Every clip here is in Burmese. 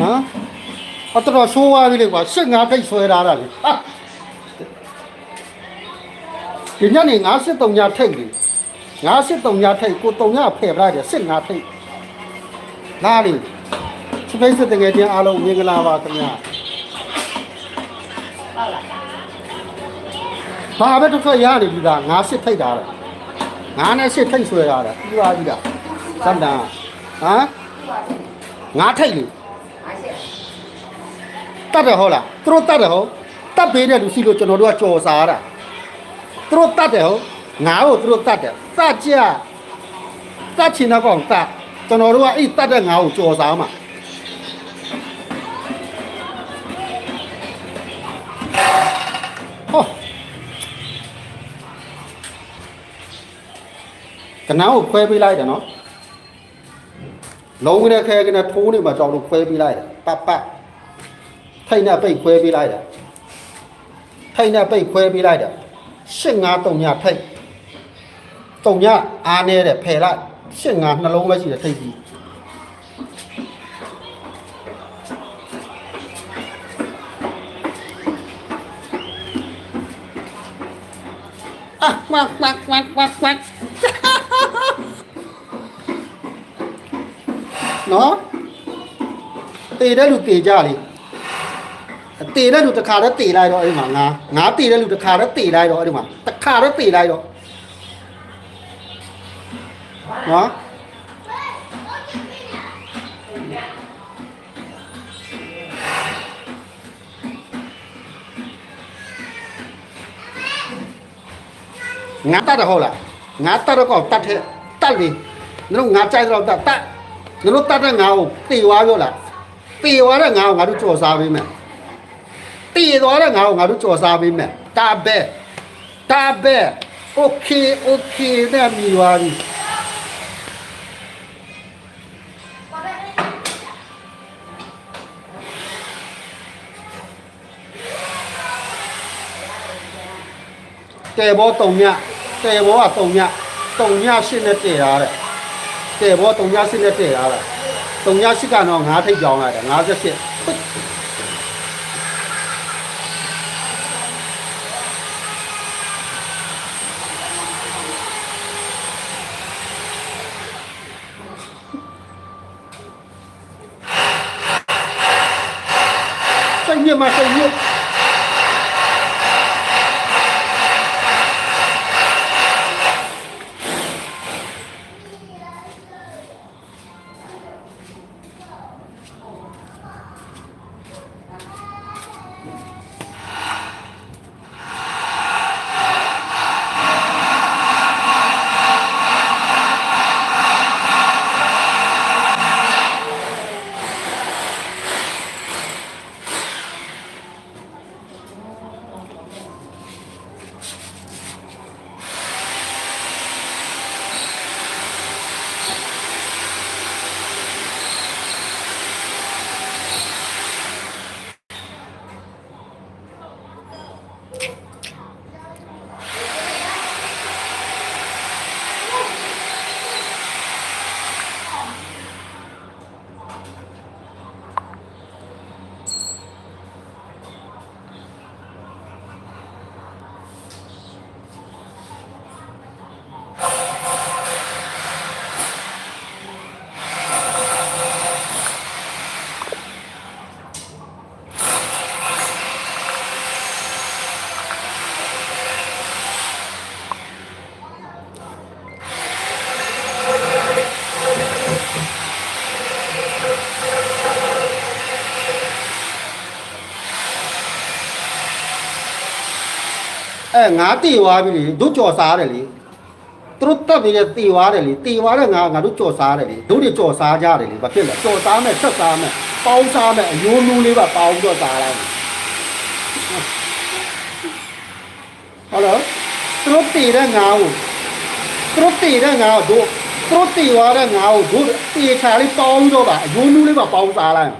ဟမ်အတော်ဆိုးသွားပြီလေကွာရှစ်ငါထိတ်ဆွဲထားတာလေဟာဒီညနေ93ညထိတ်လေ93ညထိတ်ကို3ညဖယ်ပလိုက်တယ်စစ်ငါထိတ်နားလေစပိတ်စစ်တကယ်ချင်းအားလုံးမင်္ဂလာပါခင်ဗျာ ဘာပဲတစ်ခါရနေပြီလားငါစစ်ထိတ်တာလေငါနဲ့စစ်ထိတ်ဆွဲထားတာပြီးပါပြီလားစန္ဒာဟမ်ငါထိတ်လေတတ်တယ်ဟုတ်လားသူတို့တတ်တယ်ဟုတ်တတ်ပေးတဲ့လူရှိလို့ကျွန်တော်တို့ကကြော်စားတာသူတို့တတ်တယ်ဟုတ်ငါ့ကိုသူတို့တတ်တယ်တတ်ကြတတ်ချင်တော့ကောင်တတ်ကျွန်တော်တို့ကအဲ့တတ်တဲ့ငါ့ကိုကြော်စားမှာ ကနောင်ကိုခွဲပေးလိုက်တယ်နော်လုံးဝနဲ့ခဲကနေထိုးနေမှာကြောက်လို့ခွဲပေးလိုက်တယ်ပတ်ပတ်ထိုင်နဲ့ပိတ်ခွဲပေးလိုက်တာထိုင်နဲ့ပိတ်ခွဲပေးလိုက်တာရှစ်ငါတုံညထိုက်တုံညအားနေတဲ့ဖယ်လိုက်ရှစ်ငါနှလုံးပဲရှိတယ်ထိတ်ကြီးအာကွက်ကွက်ကွက်ကွက်ကွက် နော်တေတဲ့လူတေကြလေတေတဲ့လူတစ်ခါတော့တေလိုက်တော့အဲ့ဒီမှာငါငါတေတဲ့လူတစ်ခါတော့တေလိုက်တော့အဲ့ဒီမှာတစ်ခါတော့တေလိုက်တော့နော်ငါတတ်တယ်ဟုတ်လားငါတတ်တော့ကောတတ်တဲ့တတ်လေငါတို့ငါကြိုက်တော့တတ်တတ် ငါတို့တတ်တဲ့ငါကိုတေသွားပြောလားတေသွားတဲ့ငါကိုငါတို့ကြော်စားပေးမယ် တည်သွားတဲ့ငါ့ကိုငါတို့ကြော်စားပေးမယ်တာဘက်တာဘက်โอเคโอเคနဲ့မြည်သွားပြီတဲဘောတုံမြတဲဘောကတုံမြတုံမြရှင်းနဲ့တည်ရတဲ့ တဲဘောတုံမြရှင်းနဲ့တည်ရတာတုံမြရှိကတော့ငါးထိပ်ကြောင်းလိုက်တယ်58စိတ်ညစ်မှစိတ်ည စ်အဲငါတီသွားပြီလေတို့ကြော်စားတယ်လေသူတို့တက်ပြီးလေတီသွားတယ်လေတီသွားတဲ့ငါငါတို့ကြော်စားတယ်လေတို့တွေကြော်စားကြတယ်လေဘာဖြစ်လဲကြော်စားမဲ့ဆက်စားမဲ့ပေါင်းစားမဲ့အယိုးနူးလေးပါပေါင်းကြော်စားလိုက်ဟုတ်လားသူတို့တီတဲ့ငါကိုသူတို့တီတဲ့ငါကိုတို့သူတို့တီသွားတဲ့ငါကိုတို့တီချာလေးပေါင်းကြောပါအယိုးနူးလေးပါပေါင်းစားလိုက်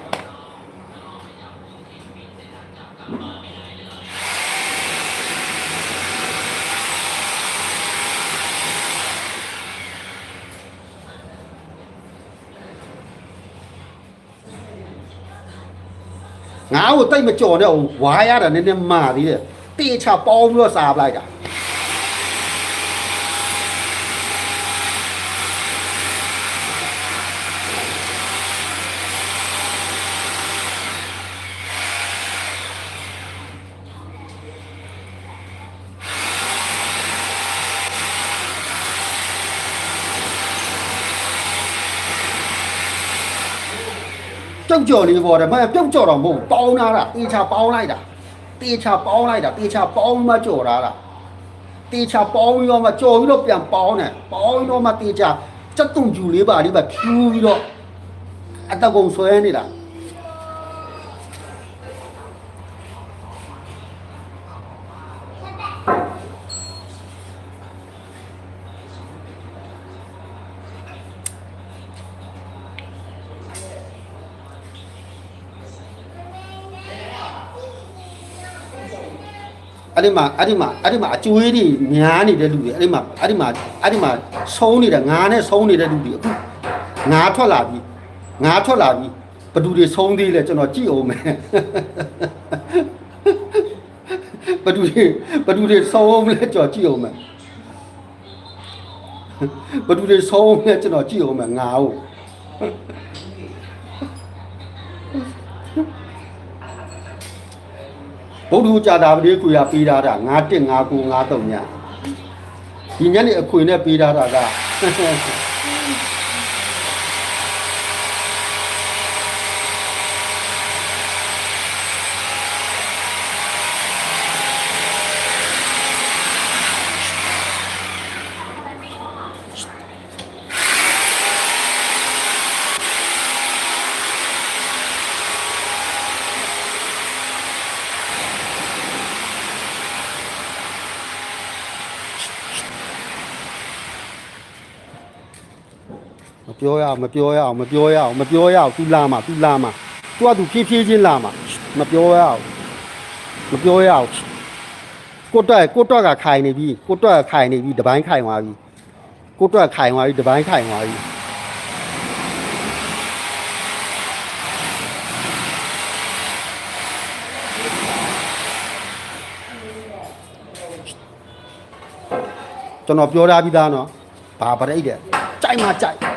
ငါ့ကိုတိတ်မကြော်နဲ့ဟိုဝါရတာနည်းနည်းမာသေးတယ်တေချာပေါင်းပြီးတော့စားပလိုက်တာ ပြုတ်ကြော်လေးပေါ်တယ်မဟုတ်ပြုတ်ကြော်တော့မဟုတ်ဘူးပေါင်းလာတာတေချာပေါင်းလိုက်တာတေချာပေါင်းလိုက်တာတေချာပေါင်းပြီးမှကြော်လာတာတေချာပေါင်းပြီးတော့မှကြော်ပြီးတော့ပြန်ပေါင်းတယ်ပေါင်းပြီးတော့မှတေချာစက်တုံကျူလေးပါလေးပါဖြူပြီးတော့အတကုံဆွဲနေတာ အဲ့ဒီမှာအဲ့ဒီမှာအဲ့ဒီမှာအကျွေးတွေများနေတဲ့လူတွေအဲ့ဒီမှာအဲ့ဒီမှာအဲ့ဒီမှာဆုံးနေတဲ့ငါနဲ့ဆုံးနေတဲ့လူတွေအခုငါထွက်လာပြီငါထွက်လာပြီဘယ်သူတွေဆုံးသေးလဲကျွန်တော်ကြည့်အောင်မယ်ဘယ်သူတွေဘယ်သူတွေဆုံးအောင်လဲကျွန်တော်ကြည့်အောင်မယ်ဘယ်သူတွေဆုံးအောင်လဲကျွန်တော်ကြည့်အောင်မယ်ငါ့ကို ဗုဒ္ဓကြာတာပတိခွေရပေးထားတာ9 1 9 9 9 3ညဒီညနေအခွေနဲ့ပေးထားတာက မပြောရအောင်မပြောရအောင်မပြောရအောင်မပြောရအောင် तू လာမှာ तू လာမှာ तू က तू ဖြည်းဖြည်းချင်းလာမှာမပြောရအောင်မပြောရအောင်ကိုတွက်ကိုတွက်ကခိုင်နေပြီကိုတွက်ကခိုင်နေပြီတပိုင်းခိုင်သွားပြီကိုတွက်ခိုင်သွားပြီတပိုင်းခိုင်သွားပြီကျွန်တော်ပြောထားပြီးသားနော်ဘာပရိတ်တဲ့ကြိုက်မှကြိုက်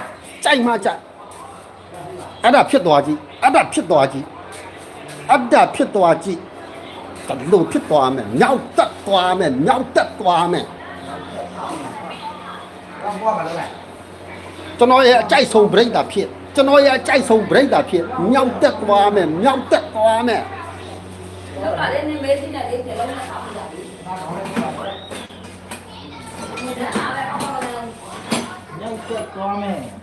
ကြိုက်မှကြိုက်အဲ့ဒါဖြစ်သွားကြည့်အဲ့ဒါဖြစ်သွားကြည့်အဲ့ဒါဖြစ်သွားကြည့်ကလို့ဖြစ်သွားမယ်မြောက်တက်သွားမယ်မြောက်တက်သွားမယ်တော့ဘွားကလည်းလိုက်ကျွန်တော်ရဲ့အကြိုက်ဆုံးပရိတ်တာဖြစ်ကျွန်တော်ရဲ့အကြိုက်ဆုံးပရိတ်တာဖြစ်မြောက်တက်သွားမယ်မြောက်တက်သွားမယ်လောက်တာလေးနေမေးစီနဲ့လေးတွေလုံးနဲ့ဆောင်းပြတာဒီဒါအားလည်းအောက်ပါလေညောက်ချက်သွားမယ်ညောက်ချက်သွားမယ်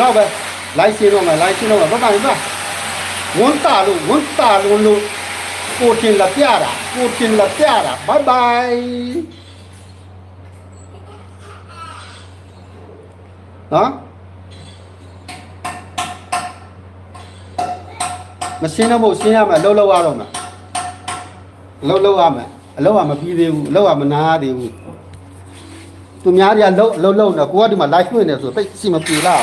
တော့ပဲလိုက်ရှင်းတော့မယ်လိုက်ရှင်းတော့မယ်ဘာဘာဘာဝန်တာလို့ဝန်တာလို့လို့ကိုတင်လာပြတာကိုတင်လာပြတာဘိုင်ဘိုင်နော်မရှင်းတော့မဟုတ်ရှင်းရမယ်အလုပ်လုပ်ရတော့မယ်အလုပ်လုပ်ရမယ်အလုပ်ကမပြီး သေးဘူးအလုပ်ကမနာသေးဘူးသူများတွေကလှုပ်လှုပ်လှုပ်နေကိုကဒီမှာ live လွှင့်နေဆိုပိတ်စီမပြေလာ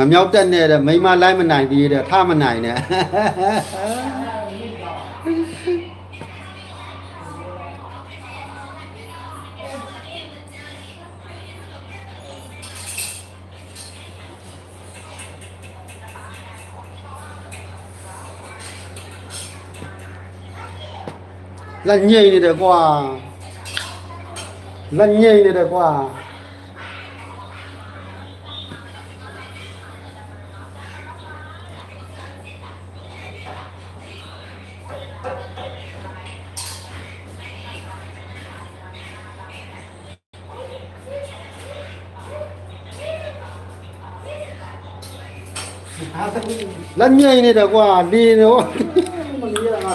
မမြောက်တက်နေတဲ့မိန်းမလိုက်မနိုင်သေးတဲ့ထမနိုင်နဲ့လက်ညိတ်နေတယ်ကွာလက်ညိတ်နေတယ်ကွာ လက်ညိတ်နေတယ်ကွာဒီတော့မလီရငါ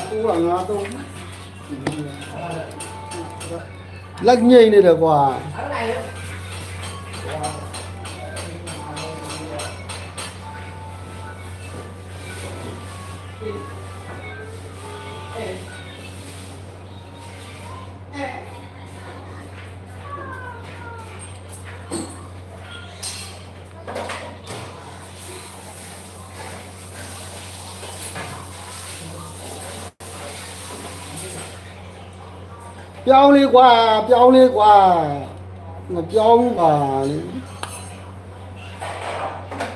တူးငါတော့လက်ညိတ်နေတယ်ကွာပြောင်းလေးကွာပြောင်းလေးကွာမပြောင်းဘူးပါလေ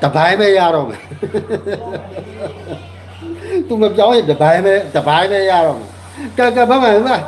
တပိုင်းပဲရတော့မယ်သူမပြောင်းရင်တပိုင်းပဲတပိုင်းပဲရတော့မယ်ကဲကဲဘာမှမလား